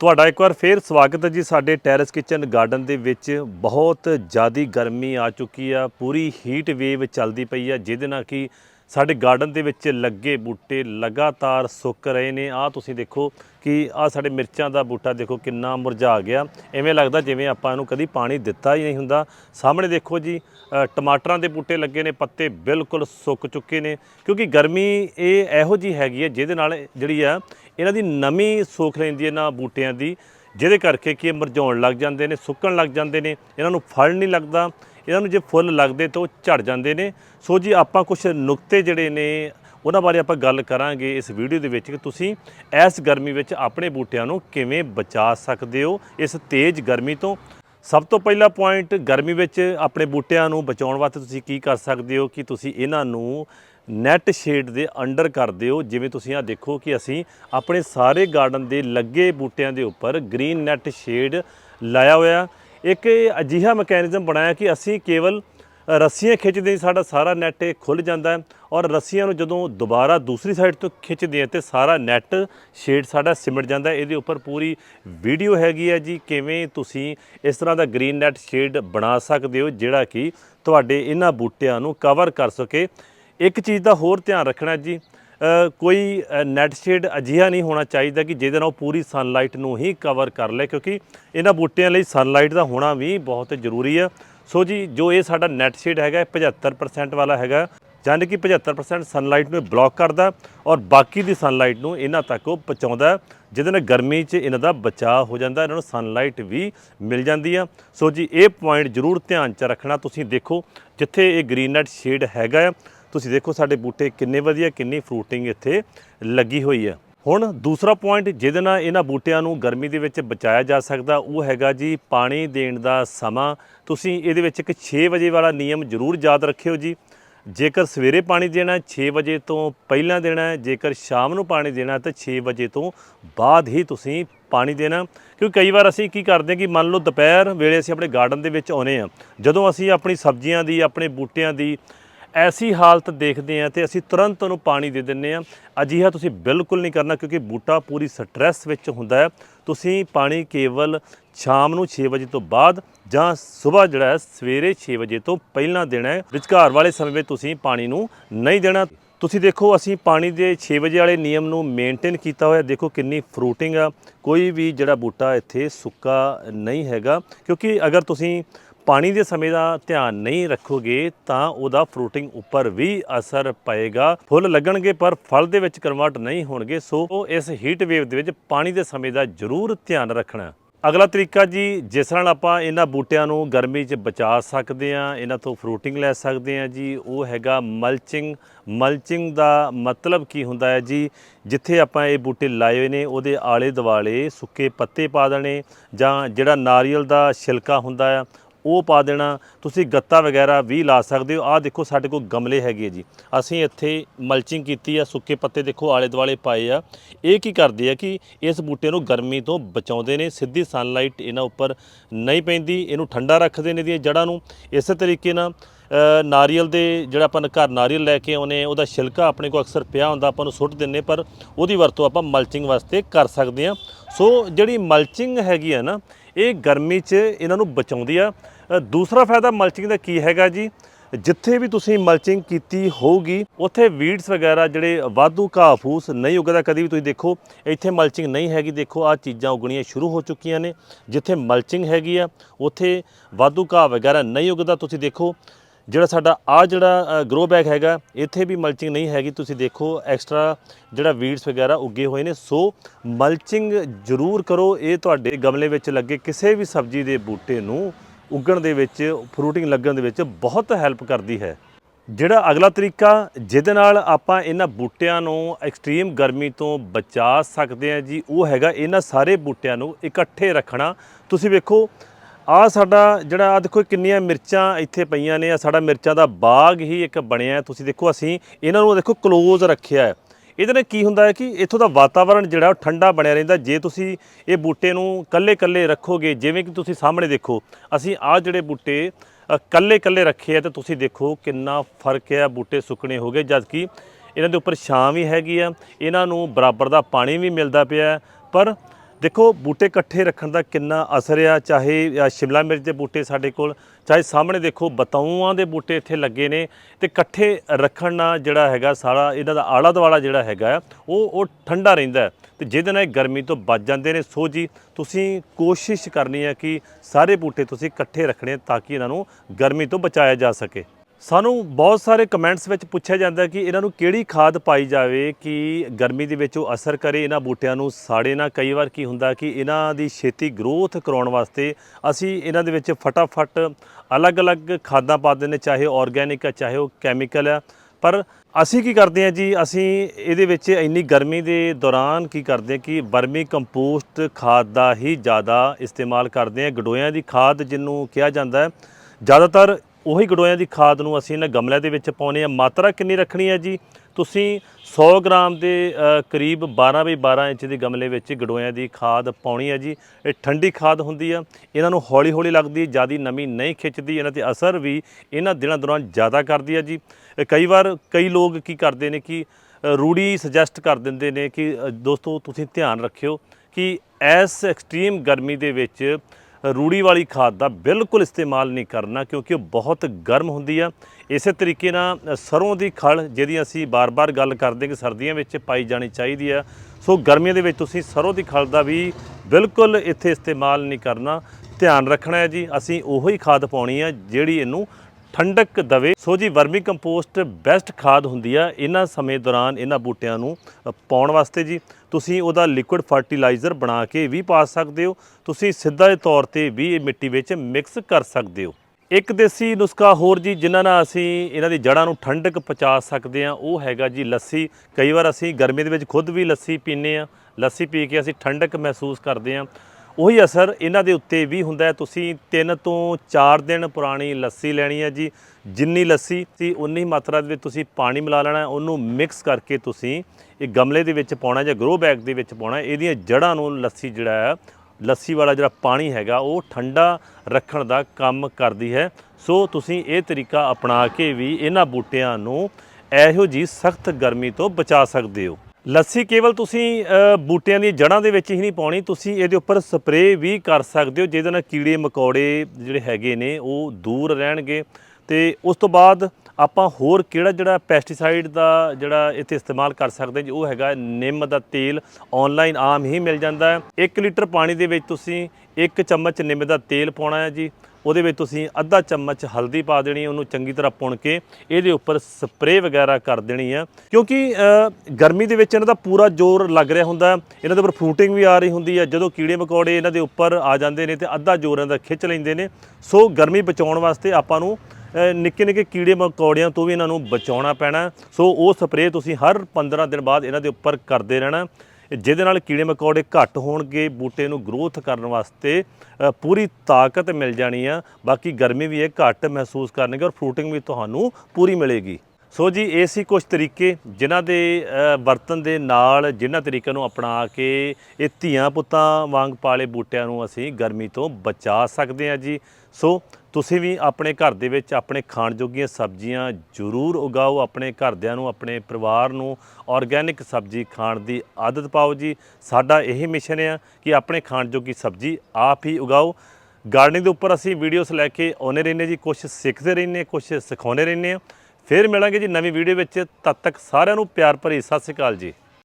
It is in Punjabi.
ਤੁਹਾਡਾ ਇੱਕ ਵਾਰ ਫੇਰ ਸਵਾਗਤ ਹੈ ਜੀ ਸਾਡੇ ਟੈਰੇਸ ਕਿਚਨ ਗਾਰਡਨ ਦੇ ਵਿੱਚ। ਬਹੁਤ ਜ਼ਿਆਦੀ ਗਰਮੀ ਆ ਚੁੱਕੀ ਆ। ਪੂਰੀ ਹੀਟ ਵੇਵ ਚੱਲਦੀ ਪਈ ਆ, ਜਿਹਦੇ ਨਾਲ ਕਿ ਸਾਡੇ ਗਾਰਡਨ ਦੇ ਵਿੱਚ ਲੱਗੇ ਬੂਟੇ ਲਗਾਤਾਰ ਸੁੱਕ ਰਹੇ ਨੇ। ਆ ਤੁਸੀਂ ਦੇਖੋ ਕਿ ਆ ਸਾਡੇ ਮਿਰਚਾਂ ਦਾ ਬੂਟਾ ਦੇਖੋ ਕਿੰਨਾ ਮੁਰਝਾ ਗਿਆ। ਐਵੇਂ ਲੱਗਦਾ ਜਿਵੇਂ ਆਪਾਂ ਇਹਨੂੰ ਕਦੀ ਪਾਣੀ ਦਿੱਤਾ ਹੀ ਨਹੀਂ ਹੁੰਦਾ। ਸਾਹਮਣੇ ਦੇਖੋ ਜੀ ਟਮਾਟਰਾਂ ਦੇ ਬੂਟੇ ਲੱਗੇ ਨੇ, ਪੱਤੇ ਬਿਲਕੁਲ ਸੁੱਕ ਚੁੱਕੇ ਨੇ। ਕਿਉਂਕਿ ਗਰਮੀ ਇਹ ਇਹੋ ਜੀ ਹੈਗੀ ਹੈ ਜਿਹਦੇ ਨਾਲ ਜਿਹੜੀ ਆ, ਇਹਨਾਂ ਦੀ ਨਮੀ ਸੋਖ ਲੈਂਦੀ ਹੈ ਇਹਨਾਂ ਬੂਟਿਆਂ ਦੀ। ਜਿਹਦੇ ਕਰਕੇ ਕਿ ਇਹ ਮਰਝਾਉਣ ਲੱਗ ਜਾਂਦੇ ਨੇ, ਸੁੱਕਣ ਲੱਗ ਜਾਂਦੇ ਨੇ, ਇਹਨਾਂ ਨੂੰ ਫਲ ਨਹੀਂ ਲੱਗਦਾ, ਇਹਨਾਂ ਨੂੰ ਜੇ ਫੁੱਲ ਲੱਗਦੇ ਤਾਂ ਉਹ ਝੜ ਜਾਂਦੇ ਨੇ। ਸੋ ਜੀ, ਆਪਾਂ ਕੁਝ ਨੁਕਤੇ ਜਿਹੜੇ ਨੇ, ਉਹਨਾਂ ਬਾਰੇ ਆਪਾਂ ਗੱਲ ਕਰਾਂਗੇ ਇਸ ਵੀਡੀਓ ਦੇ ਵਿੱਚ ਕਿ ਤੁਸੀਂ ਇਸ ਗਰਮੀ ਵਿੱਚ ਆਪਣੇ ਬੂਟਿਆਂ ਨੂੰ ਕਿਵੇਂ ਬਚਾ ਸਕਦੇ ਹੋ ਇਸ ਤੇਜ਼ ਗਰਮੀ ਤੋਂ। ਸਭ ਤੋਂ ਪਹਿਲਾ ਪੁਆਇੰਟ ਗਰਮੀ ਵਿੱਚ ਆਪਣੇ ਬੂਟਿਆਂ ਨੂੰ ਬਚਾਉਣ ਵਾਸਤੇ ਤੁਸੀਂ ਕੀ ਕਰ ਸਕਦੇ ਹੋ ਕਿ ਤੁਸੀਂ ਇਹਨਾਂ ਨੂੰ ਨੈਟ ਸ਼ੇਡ ਦੇ ਅੰਡਰ ਕਰਦੇ ਹੋ ਜਿਵੇਂ ਤੁਸੀਂ ਆ ਦੇਖੋ ਕਿ ਅਸੀਂ ਆਪਣੇ ਸਾਰੇ ਗਾਰਡਨ ਦੇ ਲੱਗੇ ਬੂਟਿਆਂ ਦੇ ਉੱਪਰ ਗ੍ਰੀਨ ਨੈਟ ਸ਼ੇਡ ਲਾਇਆ ਹੋਇਆ ਇੱਕ ਇਹ ਅਜਿਹਾ ਮੈਕੈਨਿਜ਼ਮ ਬਣਾਇਆ ਕਿ ਅਸੀਂ ਕੇਵਲ ਰੱਸੀਆਂ ਖਿੱਚਦੇ ਹੀ, ਸਾਡਾ ਸਾਰਾ ਨੈਟ ਇਹ ਖੁੱਲ ਜਾਂਦਾ ਹੈ ਔਰ ਰੱਸੀਆਂ ਨੂੰ ਜਦੋਂ ਦੁਬਾਰਾ ਦੂਸਰੀ ਸਾਈਡ ਤੋਂ ਖਿੱਚਦੇ ਹਾਂ ਤੇ ਸਾਰਾ ਨੈਟ ਸ਼ੇਡ ਸਾਡਾ ਸਿਮਟ ਜਾਂਦਾ ਇਹਦੇ ਉੱਪਰ ਪੂਰੀ ਵੀਡੀਓ ਹੈਗੀ ਹੈ ਜੀ। ਕਿਵੇਂ ਤੁਸੀਂ ਇਸ ਤਰ੍ਹਾਂ ਦਾ ਗ੍ਰੀਨ ਨੈਟ ਸ਼ੇਡ ਬਣਾ ਸਕਦੇ ਹੋ, ਜਿਹੜਾ ਕਿ ਤੁਹਾਡੇ ਇਹਨਾਂ ਬੂਟਿਆਂ ਨੂੰ ਕਵਰ ਕਰ ਸਕੇ। ਇੱਕ ਚੀਜ਼ ਦਾ ਹੋਰ ਧਿਆਨ ਰੱਖਣਾ ਜੀ ਕੋਈ ਨੈਟ ਸ਼ੇਡ ਅਜਿਹਾ ਨਹੀਂ ਹੋਣਾ ਚਾਹੀਦਾ ਕਿ ਜਿਹਦੇ ਨਾਲ ਉਹ ਪੂਰੀ ਸਨਲਾਈਟ ਨੂੰ ਹੀ ਕਵਰ ਕਰ ਲੇ, ਕਿਉਂਕਿ ਇਹਨਾਂ ਬੂਟਿਆਂ ਲਈ ਸਨਲਾਈਟ ਦਾ ਹੋਣਾ ਵੀ ਬਹੁਤ ਜ਼ਰੂਰੀ ਆ। ਸੋ ਜੀ, ਜੋ ਇਹ ਸਾਡਾ ਨੈਟ ਸ਼ੇਡ ਹੈਗਾ, ਇਹ 75% ਵਾਲਾ ਹੈਗਾ ਯਾਨੀ ਕਿ 75% ਸਨਲਾਈਟ ਨੂੰ ਬਲੌਕ ਕਰਦਾ ਔਰ ਬਾਕੀ ਦੀ ਸਨਲਾਈਟ ਨੂੰ ਇਹਨਾਂ ਤੱਕ ਉਹ ਪਹੁੰਚਾਉਂਦਾ, ਜਿਹਦੇ ਨਾਲ ਗਰਮੀ 'ਚ ਇਹਨਾਂ ਦਾ ਬਚਾਅ ਹੋ ਜਾਂਦਾ, ਇਹਨਾਂ ਨੂੰ ਸਨਲਾਈਟ ਵੀ ਮਿਲ ਜਾਂਦੀ ਆ। ਸੋ ਜੀ, ਇਹ ਪੁਆਇੰਟ ਜ਼ਰੂਰ ਧਿਆਨ 'ਚ ਰੱਖਣਾ, ਤੁਸੀਂ ਦੇਖੋ, ਜਿੱਥੇ ਇਹ ਗ੍ਰੀਨ ਨੈਟ ਸ਼ੇਡ ਹੈਗਾ ਤੁਸੀਂ ਦੇਖੋ ਸਾਡੇ ਬੂਟੇ ਕਿੰਨੇ ਵਧੀਆ ਕਿੰਨੀ ਫਰੂਟਿੰਗ ਇੱਥੇ ਲੱਗੀ ਹੋਈ ਹੈ। ਹੁਣ ਦੂਸਰਾ ਪੁਆਇੰਟ ਜਿਹਦੇ ਨਾਲ ਇਹਨਾਂ ਬੂਟਿਆਂ ਨੂੰ ਗਰਮੀ ਦੇ ਵਿੱਚ ਬਚਾਇਆ ਜਾ ਸਕਦਾ ਉਹ ਹੈਗਾ ਜੀ ਪਾਣੀ ਦੇਣ ਦਾ ਸਮਾਂ। ਤੁਸੀਂ ਇਹਦੇ ਵਿੱਚ ਇੱਕ 6 ਵਜੇ ਵਾਲਾ ਨਿਯਮ ਜ਼ਰੂਰ ਯਾਦ ਰੱਖਿਓ ਜੀ। ਜੇਕਰ ਸਵੇਰੇ ਪਾਣੀ ਦੇਣਾ ਹੈ, 6 ਵਜੇ ਤੋਂ ਪਹਿਲਾਂ ਦੇਣਾ ਹੈ ਜੇਕਰ ਸ਼ਾਮ ਨੂੰ ਪਾਣੀ ਦੇਣਾ ਤਾਂ 6 ਵਜੇ ਤੋਂ ਬਾਅਦ ਹੀ ਤੁਸੀਂ ਪਾਣੀ ਦੇਣਾ। ਕਿਉਂਕਿ ਕਈ ਵਾਰ ਅਸੀਂ ਕੀ ਕਰਦੇ ਹਾਂ ਕਿ ਮੰਨ ਲਓ ਦੁਪਹਿਰ ਵੇਲੇ ਅਸੀਂ ਆਪਣੇ ਗਾਰਡਨ ਦੇ ਵਿੱਚ ਆਉਨੇ ਆ ਜਦੋਂ ਅਸੀਂ ਆਪਣੀ ਸਬਜ਼ੀਆਂ ਦੀ ਆਪਣੇ ਬੂਟਿਆਂ ਦੀ ਐਸੀ ਹਾਲਤ ਦੇਖਦੇ ਆ ਤੇ ਅਸੀਂ ਤੁਰੰਤ ਉਹਨੂੰ ਪਾਣੀ ਦੇ ਦਿੰਨੇ ਆ ਅਜਿਹਾ ਤੁਸੀਂ ਬਿਲਕੁਲ ਨਹੀਂ ਕਰਨਾ ਕਿਉਂਕਿ ਬੂਟਾ ਪੂਰੀ ਸਟ੍ਰੈਸ ਵਿੱਚ ਹੁੰਦਾ ਹੈ। ਤੁਸੀਂ ਪਾਣੀ ਕੇਵਲ ਸ਼ਾਮ ਨੂੰ 6 ਵਜੇ ਤੋਂ ਬਾਅਦ ਜਾਂ ਸਵੇਰ ਜਿਹੜਾ ਹੈ, ਸਵੇਰੇ 6 ਵਜੇ ਤੋਂ ਪਹਿਲਾਂ ਦੇਣਾ ਹੈ। ਵਿਚਕਾਰ ਵਾਲੇ ਸਮੇਂ ਵਿੱਚ ਤੁਸੀਂ ਪਾਣੀ ਨੂੰ ਨਹੀਂ ਦੇਣਾ। ਤੁਸੀਂ ਦੇਖੋ, ਅਸੀਂ ਪਾਣੀ ਦੇ 6 ਵਜੇ ਵਾਲੇ ਨਿਯਮ ਨੂੰ ਮੇਨਟੇਨ ਕੀਤਾ ਹੋਇਆ। ਦੇਖੋ ਕਿੰਨੀ ਫਰੂਟਿੰਗ ਆ। ਕੋਈ ਵੀ ਜਿਹੜਾ ਬੂਟਾ ਇੱਥੇ ਸੁੱਕਾ ਨਹੀਂ ਹੈਗਾ। ਕਿਉਂਕਿ ਅਗਰ ਤੁਸੀਂ ਪਾਣੀ ਦੇ ਸਮੇਂ ਦਾ ਧਿਆਨ ਨਹੀਂ ਰੱਖੋਗੇ ਤਾਂ ਉਹਦਾ ਫਰੂਟਿੰਗ ਉੱਪਰ ਵੀ ਅਸਰ ਪਏਗਾ। ਫੁੱਲ ਲੱਗਣਗੇ ਪਰ ਫਲ ਦੇ ਵਿੱਚ ਕਨਵਰਟ ਨਹੀਂ ਹੋਣਗੇ, ਸੋ ਇਸ ਹੀਟ ਵੇਵ ਦੇ ਵਿੱਚ ਪਾਣੀ ਦੇ ਸਮੇਂ ਦਾ ਜ਼ਰੂਰ ਧਿਆਨ ਰੱਖਣਾ। ਅਗਲਾ ਤਰੀਕਾ ਜੀ, ਜਿਸ ਨਾਲ ਆਪਾਂ ਇਹਨਾਂ ਬੂਟਿਆਂ ਨੂੰ ਗਰਮੀ 'ਚ ਬਚਾ ਸਕਦੇ ਆ ਇਹਨਾਂ ਤੋਂ ਫਰੂਟਿੰਗ ਲੈ ਸਕਦੇ ਆ ਜੀ, ਉਹ ਹੈਗਾ ਮਲਚਿੰਗ ਮਲਚਿੰਗ ਦਾ ਮਤਲਬ ਕੀ ਹੁੰਦਾ ਹੈ ਜੀ, ਜਿੱਥੇ ਆਪਾਂ ਇਹ ਬੂਟੇ ਲਾਏ ਹੋਏ ਨੇ, ਉਹਦੇ ਆਲੇ ਦੁਆਲੇ ਸੁੱਕੇ ਪੱਤੇ ਪਾ ਦੇਣੇ ਜਾਂ ਜਿਹੜਾ ਨਾਰੀਅਲ ਦਾ ਛਿਲਕਾ ਹੁੰਦਾ ਆ ਉਹ ਪਾ ਦੇਣਾ, ਤੁਸੀਂ ਗੱਤਾ ਵਗੈਰਾ ਵੀ ਲਾ ਸਕਦੇ ਹੋ। ਆਹ ਦੇਖੋ ਸਾਡੇ ਕੋਲ ਗਮਲੇ ਹੈਗੇ ਆ ਜੀ। ਅਸੀਂ ਇੱਥੇ ਮਲਚਿੰਗ ਕੀਤੀ ਆ, ਸੁੱਕੇ ਪੱਤੇ ਦੇਖੋ ਆਲੇ ਦੁਆਲੇ ਪਾਏ ਆ। ਇਹ ਕੀ ਕਰਦੇ ਆ ਕਿ ਇਸ ਬੂਟੇ ਨੂੰ ਗਰਮੀ ਤੋਂ ਬਚਾਉਂਦੇ ਨੇ, ਸਿੱਧੀ ਸਨਲਾਈਟ ਇਹਨਾਂ ਉੱਪਰ ਨਹੀਂ ਪੈਂਦੀ, ਇਹਨੂੰ ਠੰਡਾ ਰੱਖਦੇ ਨੇ ਇਹਦੀਆਂ ਜੜ੍ਹਾਂ ਨੂੰ। ਇਸੇ ਤਰੀਕੇ ਨਾਲ ਨਾਰੀਅਲ ਦੇ ਜਿਹੜਾ ਆਪਾਂ ਘਰ ਨਾਰੀਅਲ ਲੈ ਕੇ ਆਉਨੇ ਉਹਦਾ ਛਿਲਕਾ ਆਪਣੇ ਕੋਲ ਅਕਸਰ ਪਿਆ ਹੁੰਦਾ, ਆਪਾਂ ਨੂੰ ਸੁੱਟ ਦਿੰਨੇ ਪਰ ਉਹਦੀ ਵਰਤੋਂ ਆਪਾਂ ਮਲਚਿੰਗ ਵਾਸਤੇ ਕਰ ਸਕਦੇ ਆ। ਸੋ ਜਿਹੜੀ ਮਲਚਿੰਗ ਹੈਗੀ ਆ ਨਾ ਇਹ ਗਰਮੀ 'ਚ ਇਹਨਾਂ ਨੂੰ ਬਚਾਉਂਦੀ ਆ। ਦੂਸਰਾ ਫਾਇਦਾ ਮਲਚਿੰਗ ਦਾ ਕੀ ਹੈਗਾ ਜੀ? ਜਿੱਥੇ ਵੀ ਤੁਸੀਂ ਮਲਚਿੰਗ ਕੀਤੀ ਹੋਊਗੀ, ਉੱਥੇ ਵੀਡਸ ਵਗੈਰਾ ਜਿਹੜੇ ਵਾਧੂ ਘਾਹ ਫੂਸ ਨਹੀਂ ਉਗਦਾ, ਕਦੀ ਵੀ ਤੁਸੀਂ ਦੇਖੋ, ਇੱਥੇ ਮਲਚਿੰਗ ਨਹੀਂ ਹੈਗੀ। ਦੇਖੋ ਆ ਚੀਜ਼ਾਂ ਉਗਣੀਆਂ ਸ਼ੁਰੂ ਹੋ ਚੁੱਕੀਆਂ ਨੇ। ਜਿੱਥੇ ਮਲਚਿੰਗ ਹੈਗੀ ਆ, ਉੱਥੇ ਵਾਧੂ ਘਾਹ ਵਗੈਰਾ ਨਹੀਂ ਉਗਦਾ। ਤੁਸੀਂ ਦੇਖੋ ਜਿਹੜਾ ਸਾਡਾ ਆ ਜਿਹੜਾ ਗਰੋ ਬੈਗ ਹੈਗਾ, ਇੱਥੇ ਵੀ ਮਲਚਿੰਗ ਨਹੀਂ ਹੈਗੀ। ਤੁਸੀਂ ਦੇਖੋ ਐਕਸਟਰਾ ਜਿਹੜਾ ਵੀਡਸ ਵਗੈਰਾ ਉੱਗੇ ਹੋਏ ਨੇ। ਸੋ ਮਲਚਿੰਗ ਜ਼ਰੂਰ ਕਰੋ। ਇਹ ਤੁਹਾਡੇ ਗਮਲੇ ਵਿੱਚ ਲੱਗੇ ਕਿਸੇ ਵੀ ਸਬਜ਼ੀ ਦੇ ਬੂਟੇ ਨੂੰ ਉੱਗਣ ਦੇ ਵਿੱਚ ਫਰੂਟਿੰਗ ਲੱਗਣ ਦੇ ਵਿੱਚ ਬਹੁਤ ਹੈਲਪ ਕਰਦੀ ਹੈ। ਜਿਹੜਾ ਅਗਲਾ ਤਰੀਕਾ, ਜਿਹਦੇ ਨਾਲ ਆਪਾਂ ਇਹਨਾਂ ਬੂਟਿਆਂ ਨੂੰ ਐਕਸਟ੍ਰੀਮ ਗਰਮੀ ਤੋਂ ਬਚਾ ਸਕਦੇ ਹਾਂ ਜੀ, ਉਹ ਹੈਗਾ ਇਹਨਾਂ ਸਾਰੇ ਬੂਟਿਆਂ ਨੂੰ ਇਕੱਠੇ ਰੱਖਣਾ। ਤੁਸੀਂ ਵੇਖੋ ਆ ਸਾਡਾ ਜਿਹੜਾ ਆ ਦੇਖੋ ਕਿੰਨੀਆਂ ਮਿਰਚਾਂ ਇੱਥੇ ਪਈਆਂ ਨੇ ਆ ਸਾਡਾ ਮਿਰਚਾਂ ਦਾ ਬਾਗ ਹੀ ਇੱਕ ਬਣਿਆ ਤੁਸੀਂ ਦੇਖੋ ਅਸੀਂ ਇਹਨਾਂ ਨੂੰ ਦੇਖੋ ক্লোਜ਼ ਰੱਖਿਆ ਹੈ। ਇਹਦੇ ਨਾਲ ਕੀ ਹੁੰਦਾ ਹੈ ਕਿ ਇੱਥੋਂ ਦਾ ਵਾਤਾਵਰਣ ਜਿਹੜਾ ਉਹ ਠੰਡਾ ਬਣਿਆ ਰਹਿੰਦਾ ਜੇ ਤੁਸੀਂ ਇਹ ਬੂਟੇ ਨੂੰ ਕੱਲੇ-ਕੱਲੇ ਰੱਖੋਗੇ, ਜਿਵੇਂ ਕਿ ਤੁਸੀਂ ਸਾਹਮਣੇ ਦੇਖੋ, ਅਸੀਂ ਆਹ ਜਿਹੜੇ ਬੂਟੇ ਕੱਲੇ-ਕੱਲੇ ਰੱਖੇ ਆ ਤੇ ਤੁਸੀਂ ਦੇਖੋ ਕਿੰਨਾ ਫ਼ਰਕ ਹੈ, ਬੂਟੇ ਸੁੱਕਣੇ ਹੋ ਗਏ, ਜਦ ਕਿ ਇਹਨਾਂ ਦੇ ਉੱਪਰ ਛਾਂ ਵੀ ਹੈਗੀ ਆ, ਇਹਨਾਂ ਨੂੰ ਬਰਾਬਰ ਦਾ ਪਾਣੀ ਵੀ ਮਿਲਦਾ ਪਿਆ ਪਰ ਦੇਖੋ ਬੂਟੇ ਇਕੱਠੇ ਰੱਖਣ ਦਾ ਕਿੰਨਾ ਅਸਰ ਆ ਚਾਹੇ ਅ, ਸ਼ਿਮਲਾ ਮਿਰਚ ਦੇ ਬੂਟੇ ਸਾਡੇ ਕੋਲ ਚਾਹੇ ਸਾਹਮਣੇ ਦੇਖੋ ਬਤਾਊਆਂ ਦੇ ਬੂਟੇ ਇੱਥੇ ਲੱਗੇ ਨੇ ਤੇ ਇਕੱਠੇ ਰੱਖਣ ਨਾਲ ਜਿਹੜਾ ਹੈਗਾ ਸਾਰਾ ਇਹਨਾਂ ਦਾ ਆਲਾ ਦੁਆਲਾ ਜਿਹੜਾ ਹੈਗਾ ਆ, ਉਹ ਉਹ ਠੰਡਾ ਰਹਿੰਦਾ ਹੈ ਤੇ ਜਿਹਦੇ ਨਾਲ ਇਹ ਗਰਮੀ ਤੋਂ ਬਚ ਜਾਂਦੇ ਨੇ। ਸੋ ਜੀ ਤੁਸੀਂ ਕੋਸ਼ਿਸ਼ ਕਰਨੀ ਹੈ ਕਿ ਸਾਰੇ ਬੂਟੇ ਤੁਸੀਂ ਇਕੱਠੇ ਰੱਖਣੇ ਤਾਂ ਕਿ ਇਹਨਾਂ ਨੂੰ ਗਰਮੀ ਤੋਂ ਬਚਾਇਆ ਜਾ ਸਕੇ। ਸਾਨੂੰ ਬਹੁਤ ਸਾਰੇ ਕਮੈਂਟਸ ਵਿੱਚ ਪੁੱਛਿਆ ਜਾਂਦਾ ਕਿ ਇਹਨਾਂ ਨੂੰ ਕਿਹੜੀ ਖਾਦ ਪਾਈ ਜਾਵੇ ਕਿ ਗਰਮੀ ਦੇ ਵਿੱਚ ਉਹ ਅਸਰ ਕਰੇ, ਇਹਨਾਂ ਬੂਟਿਆਂ ਨੂੰ ਸਾੜੇ ਨਾ। ਕਈ ਵਾਰ ਕੀ ਹੁੰਦਾ ਕਿ ਇਹਨਾਂ ਦੀ ਛੇਤੀ ਗਰੋਥ ਕਰਾਉਣ ਵਾਸਤੇ ਅਸੀਂ ਇਹਨਾਂ ਦੇ ਵਿੱਚ ਫਟਾਫਟ ਅਲੱਗ-ਅਲੱਗ ਖਾਦਾਂ ਪਾ ਦਿੰਦੇ ਚਾਹੇ ਆਰਗੈਨਿਕ ਆ, ਚਾਹੇ ਉਹ ਕੈਮੀਕਲ ਆ। ਪਰ ਅਸੀਂ ਕੀ ਕਰਦੇ ਹਾਂ ਜੀ, ਅਸੀਂ ਇਹਦੇ ਵਿੱਚ ਇੰਨੀ ਗਰਮੀ ਦੇ ਦੌਰਾਨ ਕੀ ਕਰਦੇ ਹਾਂ ਕਿ ਵਰਮੀ ਕੰਪੋਸਟ ਖਾਦ ਦਾ ਹੀ ਜ਼ਿਆਦਾ ਇਸਤੇਮਾਲ ਕਰਦੇ ਹਾਂ। ਗਡੋਇਆਂ ਦੀ ਖਾਦ ਜਿਹਨੂੰ ਕਿਹਾ ਜਾਂਦਾ ਹੈ, ਜ਼ਿਆਦਾਤਰ ਉਹੀ ਗਡੋਇਆਂ ਦੀ ਖਾਦ ਨੂੰ ਅਸੀਂ ਇਹਨਾਂ ਗਮਲਿਆਂ ਦੇ ਵਿੱਚ ਪਾਉਨੇ ਆ ਮਾਤਰਾ ਕਿੰਨੀ ਰੱਖਣੀ ਹੈ ਜੀ? ਤੁਸੀਂ 100 ਗ੍ਰਾਮ ਦੇ ਕਰੀਬ 12 ਬਾਈ 12 ਇੰਚ ਦੇ ਗਮਲੇ ਵਿੱਚ ਗਡੋਇਆਂ ਦੀ ਖਾਦ ਪਾਉਣੀ ਹੈ ਜੀ। ਇਹ ਠੰਡੀ ਖਾਦ ਹੁੰਦੀ ਆ। ਇਹਨਾਂ ਨੂੰ ਹੌਲੀ ਹੌਲੀ ਲੱਗਦੀ, ਜਿਆਦੀ ਨਮੀ ਨਹੀਂ ਖਿੱਚਦੀ ਇਹਨਾਂ ਤੇ ਅਸਰ ਵੀ ਇਹਨਾਂ ਦਿਨਾਂ ਦੌਰਾਨ ਜ਼ਿਆਦਾ ਕਰਦੀ ਹੈ ਜੀ। ਕਈ ਵਾਰ ਕਈ ਲੋਕ ਕੀ ਕਰਦੇ ਨੇ ਕਿ ਰੂੜੀ ਸੁਜੈਸਟ ਕਰ ਦਿੰਦੇ ਨੇ ਕਿ ਦੋਸਤੋ ਤੁਸੀਂ ਧਿਆਨ ਰੱਖਿਓ ਕਿ ਇਸ ਐਕਸਟ੍ਰੀਮ ਗਰਮੀ ਦੇ ਵਿੱਚ ਰੂੜੀ ਵਾਲੀ ਖਾਦ ਦਾ ਬਿਲਕੁਲ ਇਸਤੇਮਾਲ ਨਹੀਂ ਕਰਨਾ ਕਿਉਂਕਿ ਉਹ ਬਹੁਤ ਗਰਮ ਹੁੰਦੀ ਆ। ਇਸੇ ਤਰੀਕੇ ਨਾਲ ਅ, ਸਰੋਂ ਦੀ ਖਲ ਜਿਹਦੀ ਅਸੀਂ ਬਾਰ-ਬਾਰ ਗੱਲ ਕਰਦੇ ਕਿ ਸਰਦੀਆਂ ਵਿੱਚ ਪਾਈ ਜਾਣੀ ਚਾਹੀਦੀ ਆ। ਸੋ ਗਰਮੀਆਂ ਦੇ ਵਿੱਚ ਤੁਸੀਂ ਸਰੋਂ ਦੀ ਖਲ ਦਾ ਵੀ ਬਿਲਕੁਲ ਇੱਥੇ ਇਸਤੇਮਾਲ ਨਹੀਂ ਕਰਨਾ। ਧਿਆਨ ਰੱਖਣਾ ਹੈ ਜੀ ਅਸੀਂ ਉਹੀ ਖਾਦ ਪਾਉਣੀ ਆ ਜਿਹੜੀ ਇਹਨੂੰ ਠੰਡਕ ਦਵੇ। ਸੋ ਜੀ ਵਰਮੀ ਕੰਪੋਸਟ ਬੈਸਟ ਖਾਦ ਹੁੰਦੀ ਆ। ਇਹਨਾਂ ਸਮੇਂ ਦੌਰਾਨ ਇਹਨਾਂ ਬੂਟਿਆਂ ਨੂੰ ਪਾਉਣ ਵਾਸਤੇ ਜੀ। ਤੁਸੀਂ ਉਹਦਾ ਲਿਕੁਇਡ ਫਰਟੀਲਾਈਜ਼ਰ ਬਣਾ ਕੇ ਵੀ ਪਾ ਸਕਦੇ ਹੋ। ਤੁਸੀਂ ਸਿੱਧਾ ਦੇ ਤੌਰ ਤੇ ਵੀ ਇਹ ਮਿੱਟੀ ਵਿੱਚ ਮਿਕਸ ਕਰ ਸਕਦੇ ਹੋ। ਇੱਕ ਦੇਸੀ ਨੁਸਖਾ ਹੋਰ ਜੀ, ਜਿਨ੍ਹਾਂ ਨਾਲ ਅਸੀਂ ਇਹਨਾਂ ਦੀ ਜੜ੍ਹਾਂ ਨੂੰ ਠੰਡਕ ਪਹੁੰਚਾ ਸਕਦੇ ਹਾਂ, ਉਹ ਹੈਗਾ ਜੀ ਲੱਸੀ। ਕਈ ਵਾਰ ਅਸੀਂ ਗਰਮੀ ਦੇ ਵਿੱਚ ਖੁਦ ਵੀ ਲੱਸੀ ਪੀਂਦੇ ਆ ਲੱਸੀ ਪੀ ਕੇ ਅਸੀਂ ਠੰਡਕ ਮਹਿਸੂਸ ਕਰਦੇ ਹਾਂ। ਉਹੀ ਅਸਰ ਇਹਨਾਂ ਦੇ ਉੱਤੇ ਵੀ ਹੁੰਦਾ ਹੈ। ਤੁਸੀਂ 3 ਤੋਂ 4 ਦਿਨ ਪੁਰਾਣੀ ਲੱਸੀ ਲੈਣੀ ਹੈ ਜੀ। ਜਿੰਨੀ ਲੱਸੀ ਸੀ, ਉਨੀ ਮਾਤਰਾ ਦੇ ਵਿੱਚ ਤੁਸੀਂ ਪਾਣੀ ਮਿਲਾ ਲੈਣਾ ਉਹਨੂੰ ਮਿਕਸ ਕਰਕੇ ਤੁਸੀਂ ਇਹ ਗਮਲੇ ਦੇ ਵਿੱਚ ਪਾਉਣਾ ਜਾਂ ਗਰੋ ਬੈਗ ਦੇ ਵਿੱਚ ਪਾਉਣਾ ਇਹਦੀਆਂ ਜੜ੍ਹਾਂ ਨੂੰ ਲੱਸੀ ਜਿਹੜਾ ਹੈ, ਲੱਸੀ ਵਾਲਾ ਜਿਹੜਾ ਪਾਣੀ ਹੈਗਾ, ਉਹ ਠੰਡਾ ਰੱਖਣ ਦਾ ਕੰਮ ਕਰਦੀ ਹੈ। ਸੋ ਤੁਸੀਂ ਇਹ ਤਰੀਕਾ ਅਪਣਾ ਕੇ ਵੀ ਇਹਨਾਂ ਬੂਟਿਆਂ ਨੂੰ ਇਹੋ ਜੀ ਸਖਤ ਗਰਮੀ ਤੋਂ ਬਚਾ ਸਕਦੇ ਹੋ। ਲੱਸੀ ਕੇਵਲ ਤੁਸੀਂ ਬੂਟਿਆਂ ਦੀ ਜੜ੍ਹਾਂ ਦੇ ਵਿੱਚ ਹੀ ਨਹੀਂ ਪਾਉਣੀ, ਤੁਸੀਂ ਇਹਦੇ ਉੱਪਰ ਸਪਰੇਅ ਵੀ ਕਰ ਸਕਦੇ ਹੋ, ਜਿਹਦੇ ਨਾਲ ਕੀੜੇ ਮਕੌੜੇ ਜਿਹੜੇ ਹੈਗੇ ਨੇ, ਉਹ ਦੂਰ ਰਹਿਣਗੇ। ਤੇ ਉਸ ਤੋਂ ਬਾਅਦ ਆਪਾਂ ਹੋਰ ਕਿਹੜਾ ਜਿਹੜਾ ਪੈਸਟੀਸਾਈਡ ਦਾ ਜਿਹੜਾ ਇੱਥੇ ਇਸਤੇਮਾਲ ਕਰ ਸਕਦੇ ਜੀ, ਉਹ ਹੈਗਾ ਨਿੰਮ ਦਾ ਤੇਲ ਆਨਲਾਈਨ ਆਮ ਹੀ ਮਿਲ ਜਾਂਦਾ ਹੈ। 1 ਲੀਟਰ ਪਾਣੀ ਦੇ ਵਿੱਚ ਤੁਸੀਂ 1 ਚਮਚ ਨਿੰਮ ਦਾ ਤੇਲ ਪਾਉਣਾ ਹੈ ਜੀ। ਉਹਦੇ ਵਿੱਚ ਤੁਸੀਂ ਅੱਧਾ ਚਮਚ ਹਲਦੀ ਪਾ ਦੇਣੀ, ਉਹਨੂੰ ਚੰਗੀ ਤਰ੍ਹਾਂ ਪੁਣ ਕੇ ਇਹਦੇ ਉੱਪਰ ਸਪਰੇਅ ਵਗੈਰਾ ਕਰ ਦੇਣੀ ਹੈ ਕਿਉਂਕਿ ਗਰਮੀ ਦੇ ਵਿੱਚ ਇਹਨਾਂ ਦਾ ਪੂਰਾ ਜ਼ੋਰ ਲੱਗ ਰਿਹਾ ਹੁੰਦਾ, ਇਹਨਾਂ ਦੇ ਉੱਪਰ ਫਰੂਟਿੰਗ ਵੀ ਆ ਰਹੀ ਹੁੰਦੀ ਹੈ ਜਦੋਂ ਕੀੜੇ ਮਕੌੜੇ ਇਹਨਾਂ ਦੇ ਉੱਪਰ ਆ ਜਾਂਦੇ ਨੇ ਤੇ ਅੱਧਾ ਜ਼ੋਰ ਇਹਨਾਂ ਦਾ ਖਿੱਚ ਲੈਂਦੇ ਨੇ। ਸੋ ਗਰਮੀ ਬਚਾਉਣ ਵਾਸਤੇ ਆਪਾਂ ਨੂੰ ਨਿੱਕੇ ਨਿੱਕੇ ਕੀੜੇ ਮਕੌੜਿਆਂ ਤੋਂ ਵੀ ਇਹਨਾਂ ਨੂੰ ਬਚਾਉਣਾ ਪੈਣਾ। ਸੋ ਉਹ ਸਪਰੇਅ ਤੁਸੀਂ ਹਰ 15 ਦਿਨ ਬਾਅਦ ਇਹਨਾਂ ਦੇ ਉੱਪਰ ਕਰਦੇ ਰਹਿਣਾ। ਜਿਹਦੇ ਨਾਲ ਕੀੜੇ ਮਕੌੜੇ ਘੱਟ ਹੋਣਗੇ ਬੂਟੇ ਨੂੰ ਗਰੋਥ ਕਰਨ ਵਾਸਤੇ ਪੂਰੀ ਤਾਕਤ ਮਿਲ ਜਾਣੀ ਆ। ਬਾਕੀ ਗਰਮੀ ਵੀ ਇਹ ਘੱਟ ਮਹਿਸੂਸ ਕਰਨਗੇ ਔਰ ਫਰੂਟਿੰਗ ਵੀ ਤੁਹਾਨੂੰ ਪੂਰੀ ਮਿਲੇਗੀ। ਸੋ ਜੀ ਇਹ ਸੀ ਕੁਝ ਤਰੀਕੇ ਜਿਨ੍ਹਾਂ ਦੇ ਅ, ਵਰਤਨ ਦੇ ਨਾਲ ਜਿਨ੍ਹਾਂ ਤਰੀਕਿਆਂ ਨੂੰ ਅਪਣਾ ਕੇ ਇਹ ਧੀਆਂ ਪੁੱਤਾਂ ਵਾਂਗ ਪਾਲੇ ਬੂਟਿਆਂ ਨੂੰ ਅਸੀਂ ਗਰਮੀ ਤੋਂ ਬਚਾ ਸਕਦੇ ਹਾਂ ਜੀ। ਸੋ ਤੁਸੀਂ ਵੀ ਆਪਣੇ ਘਰ ਦੇ ਵਿੱਚ ਆਪਣੇ ਖਾਣ ਜੋਗੀਆਂ ਸਬਜ਼ੀਆਂ ਜ਼ਰੂਰ ਉਗਾਓ, ਆਪਣੇ ਘਰਦਿਆਂ ਨੂੰ, ਆਪਣੇ ਪਰਿਵਾਰ ਨੂੰ ਆਰਗੈਨਿਕ ਸਬਜ਼ੀ ਖਾਣ ਦੀ ਆਦਤ ਪਾਓ ਜੀ। ਸਾਡਾ ਇਹ ਮਿਸ਼ਨ ਹੈ ਕਿ ਆਪਣੇ ਖਾਣ ਜੋਗੀ ਸਬਜ਼ੀ ਆਪ ਹੀ ਉਗਾਓ। ਗਾਰਡਨਿੰਗ ਦੇ ਉੱਪਰ ਅਸੀਂ ਵੀਡੀਓਜ਼ ਲੈ ਕੇ ਆਉਂਦੇ ਰਹਿੰਦੇ ਜੀ ਕੁਝ ਸਿੱਖਦੇ ਰਹਿੰਦੇ ਕੁਝ ਸਿਖਾਉਂਦੇ ਰਹਿੰਦੇ ਹਾਂ। ਫਿਰ ਮਿਲਾਂਗੇ ਜੀ ਨਵੀਂ ਵੀਡੀਓ ਵਿੱਚ। ਤਦ ਤੱਕ ਸਾਰਿਆਂ ਨੂੰ ਪਿਆਰ ਭਰੀ ਸਤਿ ਸ਼੍ਰੀ ਅਕਾਲ ਜੀ।